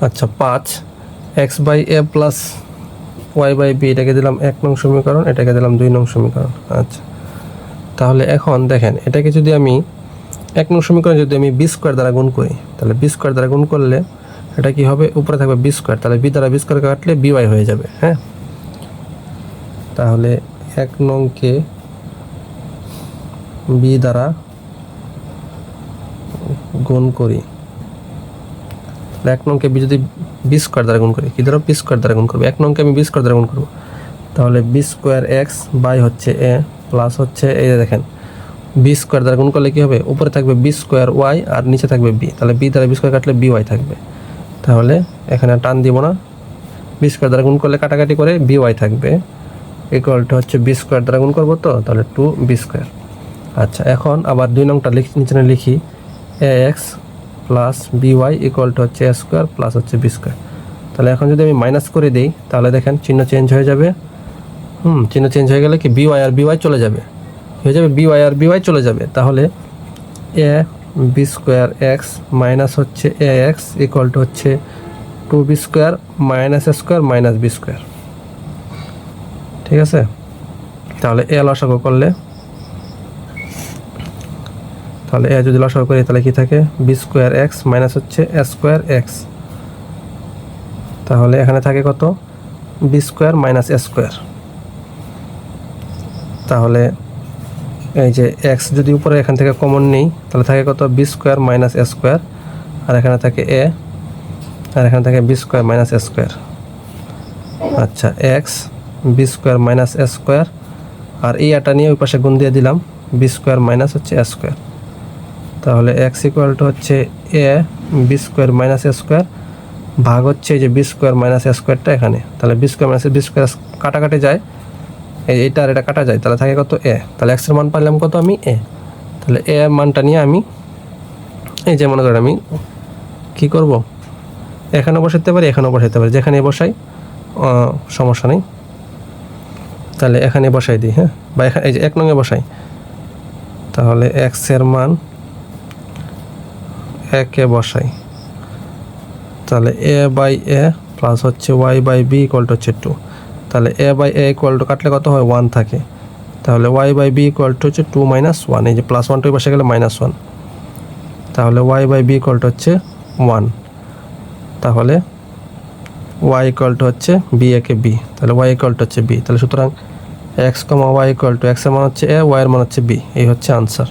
আচ্ছা পাঁচ। X by a plus y by b, এটাকে দিলাম এক নং সমীকরণ, এটাকে দিলাম দুই নং সমীকরণ। আচ্ছা। তাহলে এখন দেখেন, এটাকে যদি আমি এক নং সমীকরণ যদি আমি বি স্কোয়ার দ্বারা গুণ করি, তাহলে বি স্কোয়ার দ্বারা গুণ করলে এটা কি হবে? উপরে থাকবে বি স্কোয়ার। তাহলে বি দ্বারা বি স্কোয়ার কাটলে বি ওয়াই হয়ে যাবে হ্যাঁ? তাহলে এক নংকে বি দ্বারা গুণ করি। তাহলে এক নংকে বি যদি বি স্কোয়ার দ্বারা গুণ করি, কি দ্বারা বি স্কোয়ার দ্বারা গুণ করব? এক নংকে আমি বি স্কোয়ার দ্বারা গুণ করব। তাহলে বি স্কোয়ার এক্স বাই হচ্ছে এ প্লাস হচ্ছে যে দেখেন, বি স্কোয়ার দ্বারা গুণ করলে কী হবে? উপরে থাকবে বি স্কোয়ার ওয়াই আর নিচে থাকবে বি। তাহলে বি দ্বারা বি স্কোয়ার কাটলে বি ওয়াই থাকবে। তাহলে এখানে টান দিব না। বি স্কোয়ার দ্বারা গুণ করলে কাটাকাটি করে বি ওয়াই থাকবে। ইকুয়ালটা হচ্ছে বি স্কোয়ার দ্বারা গুণ করব তো? তাহলে টু বি স্কোয়ার। আচ্ছা এখন আবার দুই নংটা লিখ নিচে লিখি। A x plus b y ইকুয়ালটা হচ্ছে এ স্কোয়ার প্লাস হচ্ছে বি স্কোয়ার তাহলে এখন যদি আমি মাইনাস করে দিই, তাহলে দেখেন চিহ্ন চেঞ্জ হয়ে যাবে। হুম, চিহ্ন চেঞ্জ হয়ে গেলে কি বি ওয়াই আর বি ওয়াই চলে যাবে। হয়ে যাবে বি ওয়াই আর বি ওয়াই চলে যাবে। তাহলে a b square x minus হচ্ছে এ এক্স ইকুয়াল টু হচ্ছে two b square minus square minus b square ঠিক আছে? তাহলে এ লসাগু করলে তাহলে এ যদি লসাগু করি, তাহলে কি থাকে? বি স্কোয়ার এক্স মাইনাস হচ্ছে এ স্কোয়ার এক্স তাহলে এখানে থাকে কত? B square minus a square তাহলে এই যে এক্স যদি উপরে এখান থেকে কমন নেই, তাহলে থাকে কত? B square minus a square আর এখানে থাকে এ আর এখানে থাকে b square minus a square আচ্ছা x b square minus a square আর এই আটা নিয়ে ওই পাশে গুণ দিয়ে দিলাম বি স্কোয়ার মাইনাস হচ্ছে এ স্কোয়ার তাহলে এক্স ইকুয়াল টু হচ্ছে a b square minus a square ভাগ হচ্ছে এই যে বি স্কোয়ার মাইনাস এ স্কোয়ারটা এখানে। তাহলে b square minus b square কাটাকাটি যায়। এই এটা আর এটা কাটা যায়, তাহলে থাকে কত এ তাহলে এক্সের মান পাইলাম কত আমি এ তাহলে এ মানটা নিয়ে আমি এই যে মনে করেন আমি কী করব? এখানেও বসাতে পারি, এখানেও বসাতে পারি। যেখানে বসাই সমস্যা নেই। তাহলে এখানে বসাই দিই হ্যাঁ? বা এখানে এই যে এক নঙে বসাই। তাহলে এক্সের মান একে বসাই। তাহলে এ বাই এ প্লাস হচ্ছে y by b equal to হচ্ছে টু তাহলে a by a equal to কাটলে কত হয়? ওয়ান থাকে। তাহলে y by b equal to হচ্ছে টু মাইনাস ওয়ান এই যে প্লাস ওয়ান টু বসে গেলে মাইনাস ওয়ান তাহলে y by b equal to হচ্ছে ওয়ান তাহলে ওয়াই ইকুয়াল টু হচ্ছে বি একে বি তাহলে ওয়াই ইকুয়াল টু হচ্ছে বি তাহলে সুতরাং x comma y equal to এক্সের মান হচ্ছে এ ওয়াই এর মান হচ্ছে বি এই হচ্ছে আনসার